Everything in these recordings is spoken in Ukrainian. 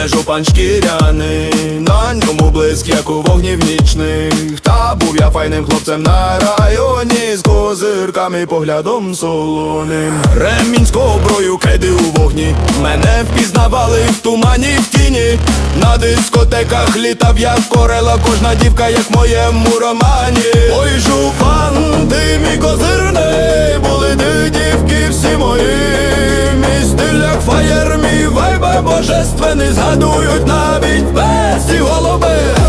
мене жупан на ньому блиск, як у вогнів нічних. Та був я файним хлопцем на районі з козирками, поглядом солоним. Ремінь з коброю, кеди у вогні. Мене впізнавали в тумані в тіні. На дискотеках літав я корела, кожна дівка, як в моєму романі. Ой, жупан, ти мій козирний, були ти дівки всі мої. Мій стиль як фаєр, мій вайбер божественний, згадують навіть без і голуби.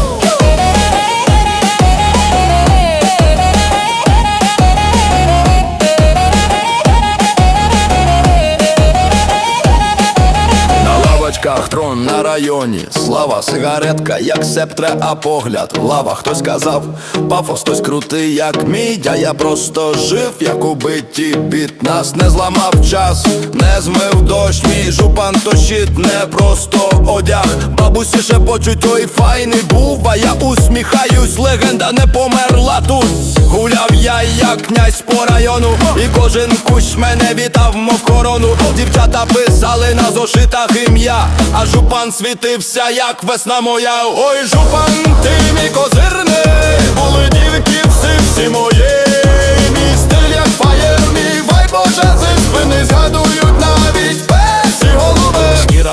На районі, слава, сигаретка, як септре, а погляд, лава, хтось казав, пафос, хтось крутий, як мідь, а я просто жив, як убиті біт Нас не зламав час, не змив дощ, мій жупан то щит, не просто одяг. Бабусі шепочуть, ой, файний був, а я усміхаюсь, легенда не померла тут. Гуляв я, як князь по району, і кожен кущ мене вітав, мов корону. Дівчата писали на зошитах ім'я, а жупан світився, як весна моя. Ой, жупан, ти мій козирний, були дівки всі, всі мої.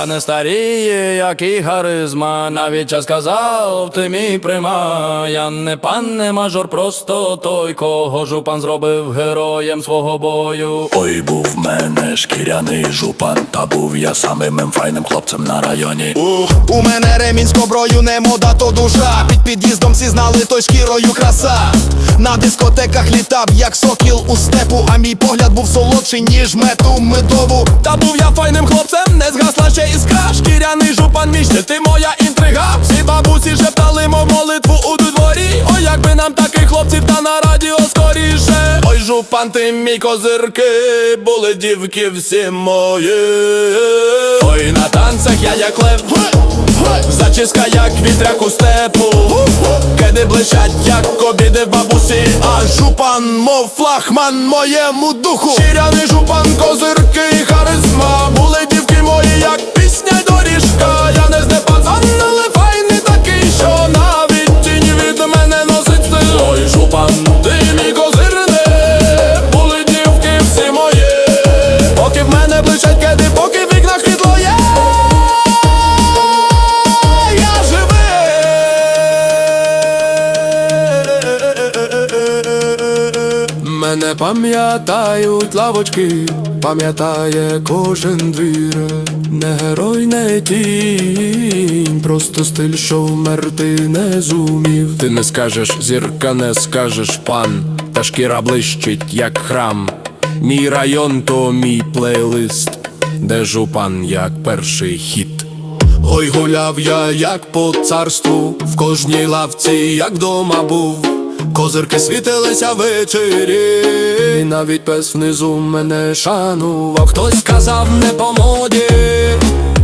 Не старіє, як і харизма. Навіть час казав, ти мій прима. Я не пан, не мажор, просто той, кого жупан зробив героєм свого бою. Ой, був в мене шкіряний жупан, та був я самим файним хлопцем на районі. Ух, у мене ремінь з коброю, не мода, то душа. Під під'їздом всі знали, той шкірою краса. На дискотеках літав, як сокіл у степу, а мій погляд був солодший, ніж мету медову. Та був ти моя інтрига. Всі бабусі шептали, мов молитву у дворі. Ой, якби нам таких хлопців та на радіо скоріше. Ой, жупан, ти мій козирки, були дівки всі мої. Ой, на танцях я як лев. Зачіска, як вітряк у степу Кеди блищать, як обіди бабусі А жупан, мов флагман моєму духу Ширяний жупан, козирки харизма Були дівки мої, як блищать кеди, поки в вікнах світло є. Я живий. Мене пам'ятають лавочки, пам'ятає кожен двір. Не герой, не тінь, просто стиль, що вмерти не зумів. Ти не скажеш зірка, не скажеш пан, та шкіра блищить, як храм. Мій район то мій плейлист, де жупан як перший хіт. Ой, гуляв я як по царству, в кожній лавці, як дома був. Козирки світилися ввечері, і навіть пес внизу мене шанував. Хтось казав не по моді,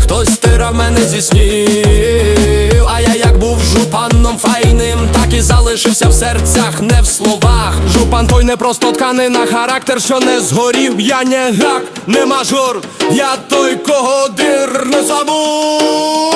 хтось стирав мене зі снів. А я як був жупаном файним, так і залишився в серцях, не в словах. Жупан той не просто тканина, характер, що не згорів. Я не гак, не мажор, я той, кого дир не забув.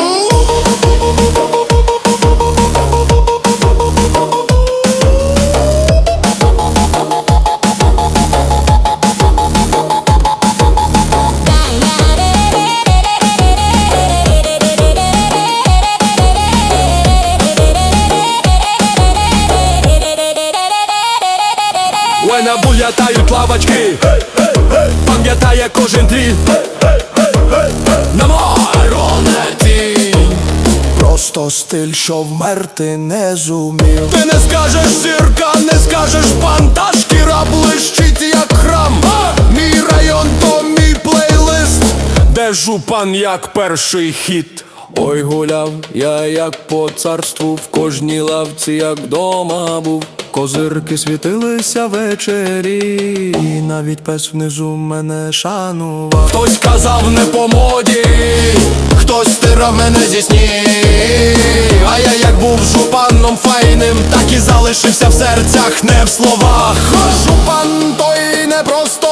Булятають лавочки, пам'ятає кожен двір На моронеті Просто стиль, що вмерти не зумів. Ти не скажеш зірка, не скажеш пан Та шкіра блищить, як храм. Мій район, то мій плейлист Де жупан, як перший хіт. Ой, гуляв я як по царству, в кожній лавці, як дома був. Козирки світилися ввечері, і навіть пес внизу мене шанував. Хтось казав не по моді, хтось стирав мене зі снів. А я як був жупаном файним, так і залишився в серцях, не в словах. Жупан той не просто